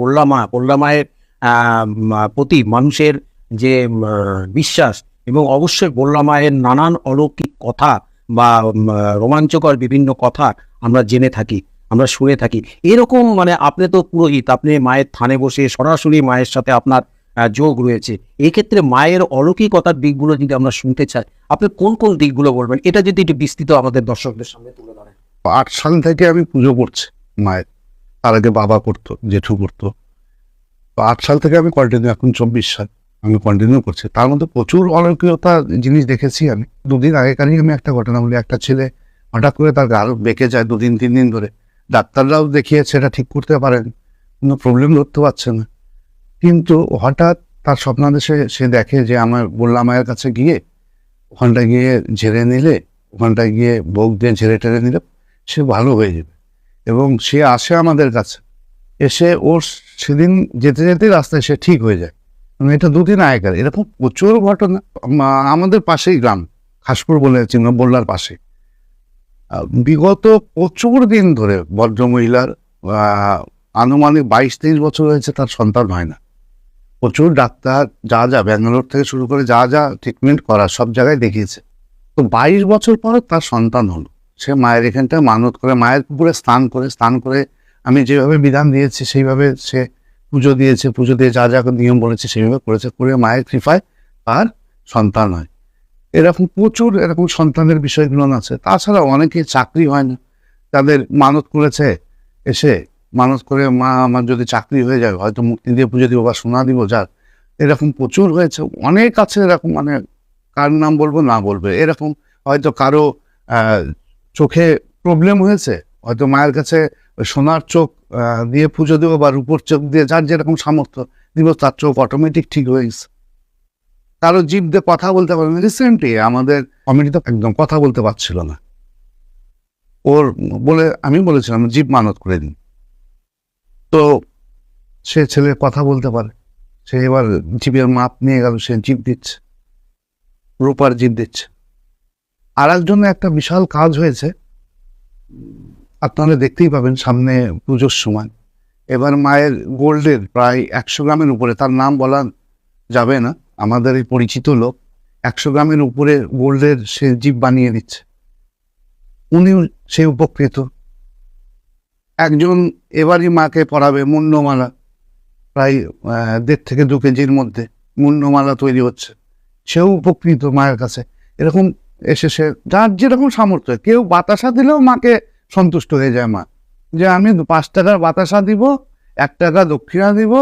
বললা মা মায়ের প্রতি মানুষের যে বিশ্বাস এবং অবশ্যই মায়ের নানান অলৌকিক কথা বা রোমাঞ্চকর বিভিন্ন কথা আমরা জেনে থাকি, আমরা শুনে থাকি। এরকম মানে আপনি তো পুরোহিত, আপনি মায়ের থানে বসে সরাসরি মায়ের সাথে আপনার যোগ রয়েছে। এই ক্ষেত্রে মায়ের অলৌকিকতার দিকগুলো যদি আমরা শুনতে চাই, আপনি কোন কোন দিকগুলো বলবেন? এটা যদি একটু বিস্তৃত আমাদের দর্শকদের সামনে তুলে ধরেন। আট সাল থেকে আমি পুজো করছি মায়ের। তার আগে বাবা করতো, জেঠু করতো। তো আট সাল থেকে আমি কন্টিনিউ এখন চব্বিশ সাল আমি কন্টিনিউ করছি। তার মধ্যে প্রচুর অলৌকিকতা জিনিস দেখেছি আমি। দুদিন আগেকারই আমি একটা ঘটনা বলি, একটা ছেলে হঠাৎ করে তার গাল বেঁকে যায় দুদিন, তিন দিন ধরে। ডাক্তাররাও দেখিয়েছে এটা ঠিক করতে পারেন, কোনো প্রবলেম ধরতে পারছে না। কিন্তু হঠাৎ তার স্বপ্নাদেশে সে দেখে যে আমার বললাম মায়ের কাছে গিয়ে ওখানটায় গিয়ে ঝেড়ে নিলে, ওখানটায় গিয়ে বউক দিয়ে ঝেড়ে টেড়ে নিলে সে ভালো হয়ে যাবে। এবং সে আসে আমাদের কাছে। এসে ওর সেদিন যেতে যেতে রাস্তায় সে ঠিক হয়ে যায়। মানে এটা দুদিন আগেকার। এরকম প্রচুর ঘটনা। আমাদের পাশেই গ্রাম, খাসপুর বলে চিহ্ন বললার পাশে বিগত প্রচুর দিন ধরে ভদ্রমহিলার আনুমানিক বাইশ তেইশ বছর হয়েছে তার সন্তান হয় না। প্রচুর ডাক্তার, যা যা ব্যাঙ্গালোর থেকে শুরু করে যা যা ট্রিটমেন্ট করা সব জায়গায় দেখিয়েছে। তো বাইশ বছর পর তার সন্তান হলো। সে মায়ের এখানটা মানত করে, মায়ের পুকুরে স্নান করে স্নান করে আমি যেভাবে বিধান দিয়েছি সেইভাবে সে পুজো দিয়েছে, পুজো দিয়ে যা যা নিয়ম বলেছে সেইভাবে করেছে, করে মায়ের কৃপায় তার সন্তান হয়। এরকম প্রচুর এরকম সন্তানের বিষয়গুলো আছে। তাছাড়া অনেকে চাকরি হয় না। তাদের মানত করেছে, এসে মানত করে, মা, আমার যদি চাকরি হয়ে যায়, হয়তো মুক্তি দিয়ে পুজো দিব বা সোনা দিব যার এরকম প্রচুর হয়েছে। অনেক আছে এরকম মানে কার নাম বলব? না বলবে। এরকম হয়তো কারও চোখে প্রবলেম হয়েছে। হয়তো মায়ের কাছে সোনার চোখ দিয়ে পুজো দেবো বা রূপোর চোখ দিয়ে যার যেরকম সামর্থ্য দিব, তার চোখ অটোমেটিক ঠিক হয়ে গেছে। কারও জীব দিয়ে কথা বলতে পারে না। রিসেন্টলি আমাদের কমিটি তো একদম কথা বলতে পারছিল না। ওর বলে, আমি বলেছিলাম জীব মানত করে দিন। তো সে ছেলে কথা বলতে পারে। সে এবার জীবের মাপ নিয়ে গেল, সে জীব দিচ্ছে। রূপার জীব দিচ্ছে। আর একজনে একটা বিশাল কাজ হয়েছে। আপনারা দেখতেই পাবেন সামনে পুজোর সময়। এবার মায়ের গোল্ডের প্রায় একশো গ্রামের উপরে, তার নাম বলা যাবে না, আমাদের এই পরিচিত লোক, একশো গ্রামের উপরে গোল্ডের সে জীব বানিয়ে দিচ্ছে। উনি সে উপকৃত। একজন এবারই মাকে পড়াবে, মুন্ডমালা, প্রায় দেড় থেকে দু কেজির মধ্যে মুন্ডমালা তৈরি হচ্ছে। সেও উপকৃত মায়ের কাছে। এরকম এসে সে, যার যেরকম সামর্থ্য, কেউ বাতাসা দিলেও মাকে সন্তুষ্ট হয়ে যায় মা। যে আমি পাঁচ টাকার বাতাসা দিব, এক টাকা দক্ষিণা দিব,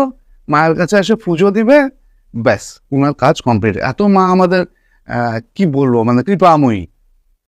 মায়ের কাছে এসে পুজো দিবে, ব্যাস ওনার কাজ কমপ্লিট এত মা আমাদের কি বলব মানে কৃপাময়ী।